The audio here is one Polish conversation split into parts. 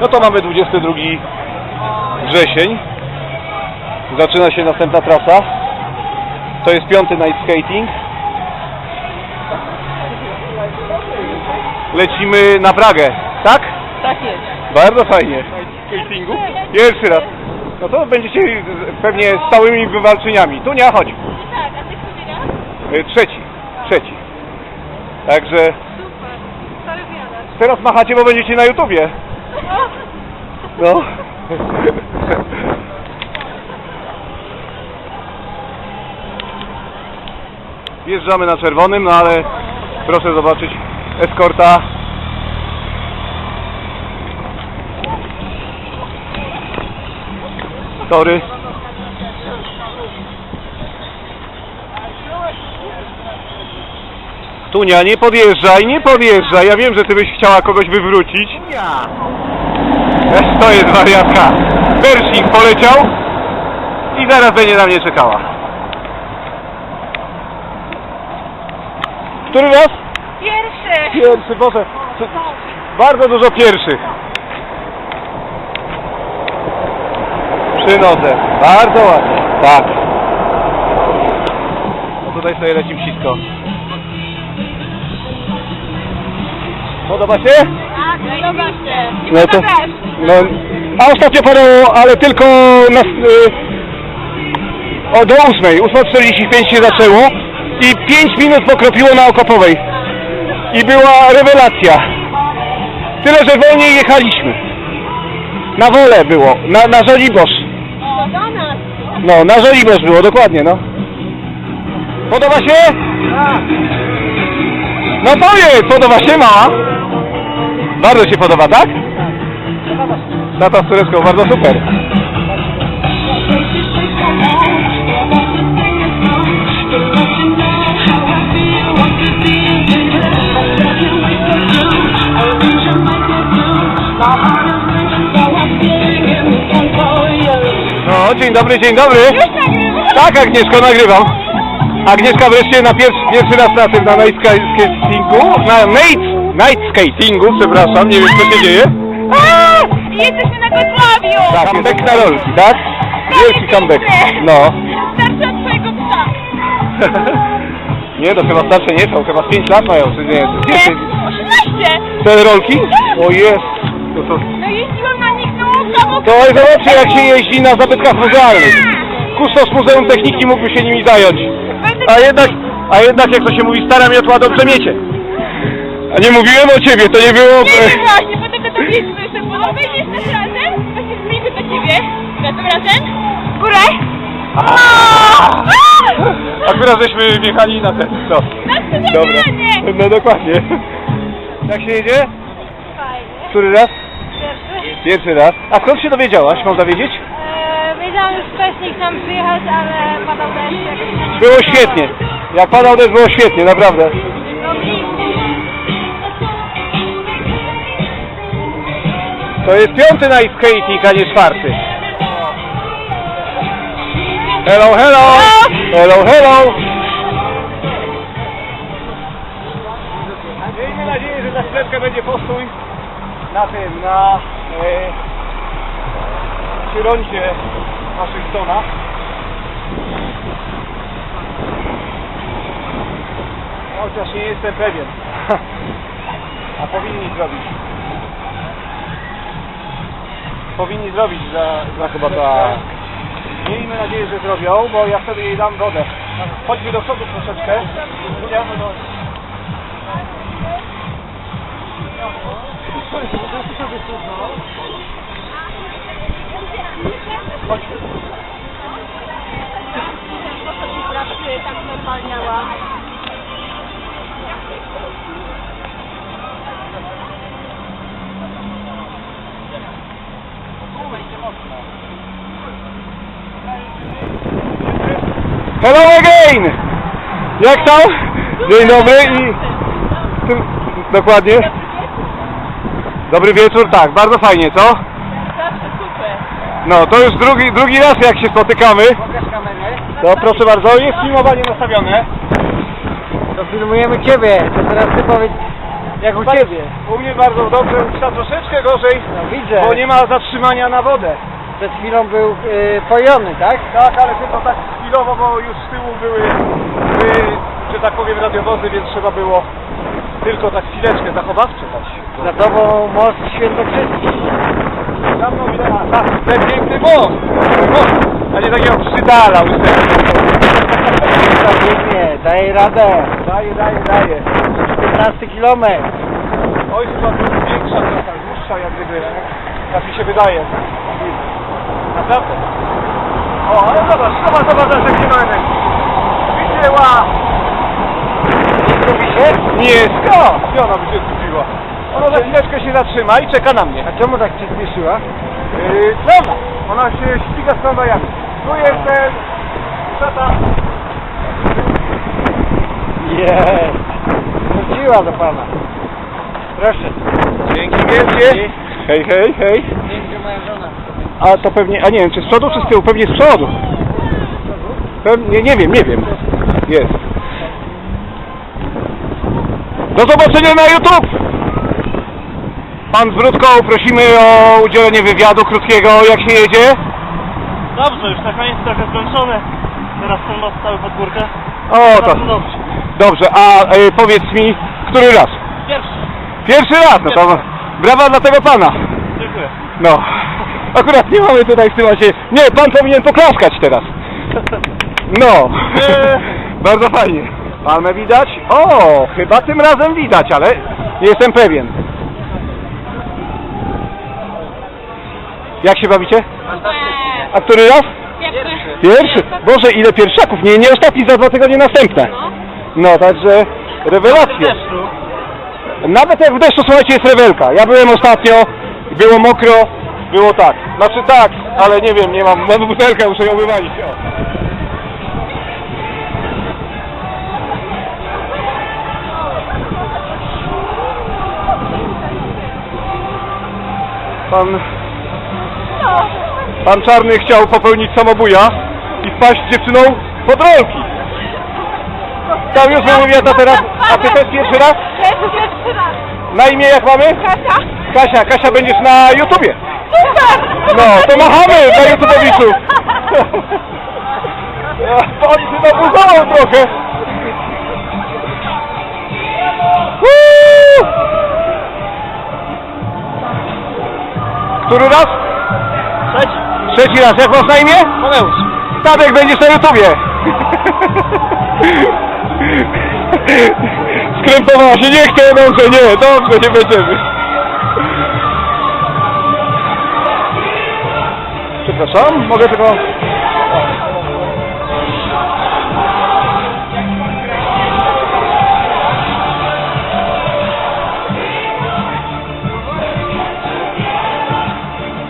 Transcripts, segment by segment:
No to mamy 22 wrzesień. Zaczyna się następna trasa. To jest piąty night skating. Lecimy na Pragę, tak? Tak jest. Bardzo fajnie. Skatingu? Pierwszy raz. No to będziecie pewnie stałymi wywalczyniami. Tu nie, chodź. Tak, a ty który raz? Y, Trzeci. Trzeci. Także Super. Teraz machacie, bo będziecie na YouTubie. No. Wjeżdżamy na czerwonym, no ale proszę zobaczyć eskorta. Tory. Tunia, nie podjeżdżaj, nie podjeżdżaj. Ja wiem, że ty byś chciała kogoś wywrócić. To jest wariatka. Pershing poleciał i zaraz będzie na mnie czekała. Który raz? Pierwszy. Pierwszy, Boże. co- Bardzo dużo pierwszych. Przy nodze. Bardzo ładnie. Tak. No tutaj sobie leci wsisko. Podoba się? Tak, podoba się. Nie No no to- też. No, a ostatnio padało, ale tylko na, y, o, do ósmej. 8.45 się zaczęło i 5 minut pokropiło na Okopowej. I była rewelacja. Tyle, że wolniej jechaliśmy. Na wolę było, na, na Żoliborz. No, na Żoliborz było, dokładnie, no. Podoba się? No powiedz, podoba się, mała? Bardzo się podoba, tak? Tata z Turecką, bardzo super. No, dzień dobry, dzień dobry. Tak, Agnieszko, nagrywam. Agnieszka wreszcie na pierwszy, pierwszy raz na tym, na night ska- skatingu, na night, night skatingu, przepraszam, nie wiem co się dzieje. A, jesteśmy na Wrocławiu. Tak, comeback na rolki, tak? Wielki comeback. No. Starszy od twojego psa. nie, to chyba starsze nie są, chyba z 5 lat mają, czy nie? Nie, Więcej. 18. Te rolki? O jest. To, to, No jeździłam na nich no samochód. to zobaczcie jak się jeździ na zabytkach muzealnych. Kustos Muzeum Techniki mógłby się nimi zająć. A jednak, a jednak jak to się mówi, stara miotła dobrze miecie. A nie mówiłem o ciebie, to nie było... Nie wiem właśnie, potem to miejsce to jeszcze było. Wejdziesz też razem? Właśnie zmieńmy do ciebie. Razem, razem? W górę? Akurat żeśmy wjechali na ten, no. Na Dobra, no dokładnie. Jak się jedzie? Fajnie. Który raz? Pierwszy? Pierwszy raz. A skąd się dowiedziałaś, można wiedzieć? Eee, wiedziałam już wcześniej, chciałam przyjechać, ale padał deszcz. jak się nie Było świetnie. Jak padał deszcz, było świetnie, naprawdę. To jest piąty night skating, a nie czwarty. Hello, hello! Hello, hello! Miejmy nadzieję, że za chwileczkę będzie postój na tym, na e, rondzie Waszyngtona. Chociaż nie jestem pewien. A powinni zrobić. Powinni zrobić za, za chyba tak. Miejmy nadzieję, że zrobią, bo ja wtedy jej dam wodę. Chodźmy do przodu troszeczkę. Julia, no do- Chodź. tak normalniała. Hello again! Jak tam? Dzień dobry i... Tym- Dokładnie. Dobry wieczór, tak, bardzo fajnie, co? Zawsze super. No, to już drugi, drugi raz jak się spotykamy. No, proszę bardzo, jest filmowanie nastawione. To filmujemy Ciebie, to teraz Ty powiedz Jak u ciebie. U mnie bardzo dobrze, u troszeczkę gorzej, No widzę. bo nie ma zatrzymania na wodę. Przed chwilą był y, pojony, tak? Tak, ale tylko tak chwilowo, bo już z tyłu były, były że tak powiem, radiowozy, więc trzeba było tylko tak chwileczkę zachowawcze dać. Za tobą most świętokrzyski. Dawno ile a, tak, ten piękny most, most, a nie takiego przydala łysego. Stabilnie, daje radę. Daje, daje, daje. 15 kilometr. Oj, chyba to jest większa trochę, dłuższa jak gdyby, tak mi się wydaje. Naprawdę. O, ale zobacz, zobacz, zobacz, ma energii. Widziała! Mówi się? Nie, skąd? Gdzie ona by się skupiła? Ona za chwileczkę się zatrzyma i czeka na mnie. A czemu tak przyspieszyła? Yy, tramwaj. Ona się ściga z tramwajami. Tu jestem. Tata. Jest. Wróciła do pana. Proszę. Dzięki wielkie. Hej, hej, hej. Dzięki moja żona. A to pewnie, a nie wiem, czy z przodu, czy z tyłu? Pewnie z przodu. Pewnie, nie wiem, nie wiem. Jest. Do zobaczenia na YouTube! Pan z Brudką, prosimy o udzielenie wywiadu krótkiego, jak się jedzie. Dobrze, już na koniec trochę zmęczony. Teraz ten most cały pod górkę. O, to Bardzo dobrze. dobrze. A e, powiedz mi, który raz? Pierwszy. Pierwszy raz, no to brawa dla tego pana. Dziękuję. No, akurat nie mamy tutaj w tym momencie. Nie, pan powinien poklaskać teraz. No, bardzo fajnie. Palmę widać? O, chyba tym razem widać, ale nie jestem pewien. Jak się bawicie? A który raz? Pierwszy. Pierwszy? Boże, ile pierwszaków? Nie, nie ostatni, za dwa tygodnie następne. No, także rewelacje. Nawet jak w deszczu, słuchajcie, jest rewelka. Ja byłem ostatnio, było mokro, było tak. Znaczy tak, ale nie wiem, nie mam, mam butelkę, muszę ją wywalić. O. Pan, pan Czarny chciał popełnić samobuja i wpaść z dziewczyną pod rolki. Tam już wypowiada teraz, a ty też pierwszy raz? Pierwszy raz. Na imię jak mamy? Kasia? Kasia, Kasia będziesz na YouTubie. No, to machamy na YouTubowiczu. On się nabuzował trochę. Uuu! Który raz? Trzeci. Trzeci raz. Jak masz na imię? Mateusz. Tadek, będziesz na YouTubie. Skrępowała się, nie chcę, dobrze, nie, dobrze, nie będziemy. Przepraszam, mogę tylko...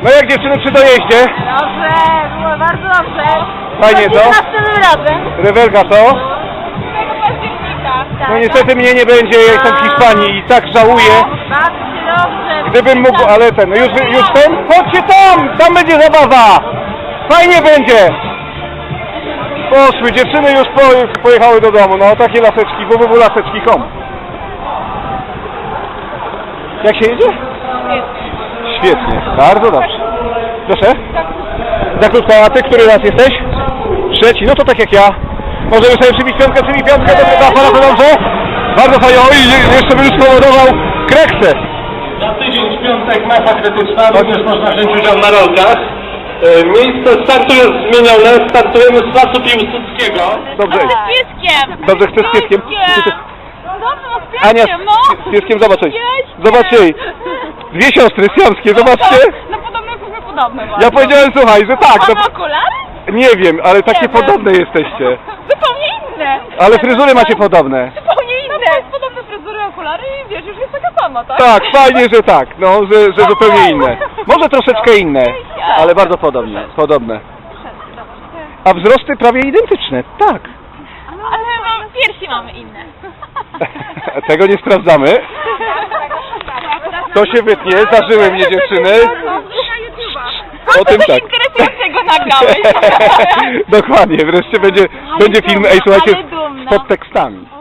No jak dziewczyny przy dojeździe? Dobrze, było bardzo dobrze. Fajnie, co? Następnym razem. Rewelka co? 8 października. No niestety mnie nie będzie, ja jestem w Hiszpanii i tak żałuję. Bardzo. Gdybym mógł, ale ten, no już, już ten? Chodźcie tam! Tam będzie zabawa! Fajnie będzie! Poszły, dziewczyny już po, pojechały do domu, no takie laseczki, www.laseczki.com Jak się jedzie? Świetnie, bardzo dobrze. Proszę? Za krótko, a ty który raz jesteś? Trzeci, no to tak jak ja. Możemy sobie przybić piątkę, przybić piątkę, to bardzo dobrze? Bardzo fajnie, oj, je- jeszcze bym spowodował kreksę. W piątek masa krytyczna, również można wziąć udział na rolkach. E, Miejsce startu jest zmienione, startujemy z placu Piłsudskiego. Dobrze. Z pieskiem. Dobrze, chcę z pieskiem. Pieskiem. Dobrze, no z Ania, pieskiem, no. z- z pieskiem zobacz jej. Pieskiem. Zobaczcie jej. Dwie siostry syjamskie, zobaczcie. No podobne, jesteśmy podobne bardzo. Ja powiedziałem, słuchaj, że tak, A no, okulary? nie wiem, ale takie wiem. podobne jesteście. Zupełnie inne. Ale fryzury macie podobne. Zupełnie inne. No to jest podobne fryzury, okulary i wiesz, już jest taka sama, tak? Tak, fajnie, że tak, no, że, że zupełnie inne. Może troszeczkę inne, ale bardzo podobne, podobne. A wzrosty prawie identyczne, tak. Ale mamy, piersi mamy inne. Tego nie sprawdzamy. To się wytnie, zażyły mnie dziewczyny. O tym tak. interesującego nagrałeś. Dokładnie, wreszcie będzie, będzie film, ej słuchajcie, z podtekstami.